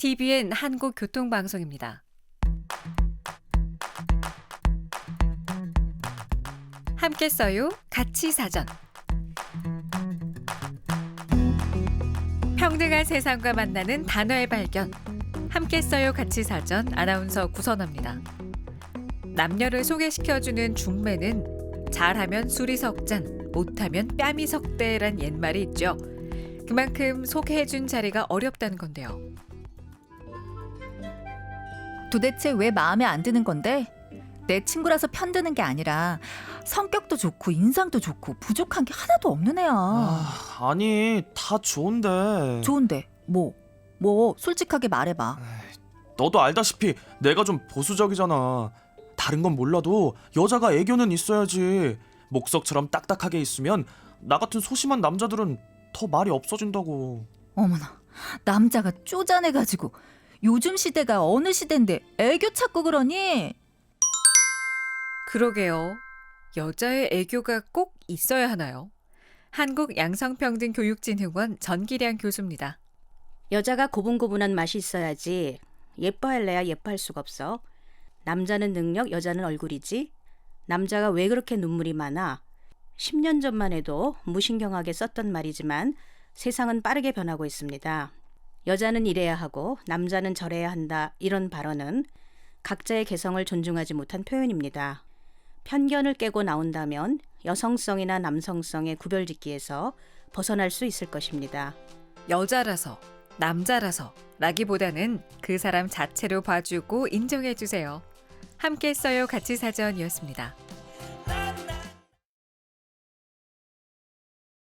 TVN 한국교통방송입니다. 함께 써요. 같이 사전. 평등한 세상과 만나는 단어의 발견. 함께 써요. 같이 사전 아나운서 구선화입니다. 남녀를 소개시켜주는 중매는 잘하면 술이 석잔, 못하면 뺨이 석대란 옛말이 있죠. 그만큼 소개해준 자리가 어렵다는 건데요. 도대체 왜 마음에 안 드는 건데? 내 친구라서 편드는 게 아니라 성격도 좋고 인상도 좋고 부족한 게 하나도 없는 애야. 아, 아니 다 좋은데 좋은데 뭐? 뭐 솔직하게 말해봐. 너도 알다시피 내가 좀 보수적이잖아 다른 건 몰라도 여자가 애교는 있어야지 목석처럼 딱딱하게 있으면 나 같은 소심한 남자들은 더 말이 없어진다고 어머나 남자가 쪼잔해가지고 요즘 시대가 어느 시대인데 애교 찾고 그러니? 그러게요. 여자의 애교가 꼭 있어야 하나요? 한국 양성평등 교육진흥원 전기량 교수입니다. 여자가 고분고분한 맛이 있어야지 예뻐할래야 예뻐할 수가 없어. 남자는 능력, 여자는 얼굴이지. 남자가 왜 그렇게 눈물이 많아? 10년 전만 해도 무신경하게 썼던 말이지만 세상은 빠르게 변하고 있습니다. 여자는 이래야 하고 남자는 저래야 한다 이런 발언은 각자의 개성을 존중하지 못한 표현입니다. 편견을 깨고 나온다면 여성성이나 남성성의 구별짓기에서 벗어날 수 있을 것입니다. 여자라서, 남자라서 라기보다는 그 사람 자체로 봐주고 인정해주세요. 함께 써요 같이 사전이었습니다.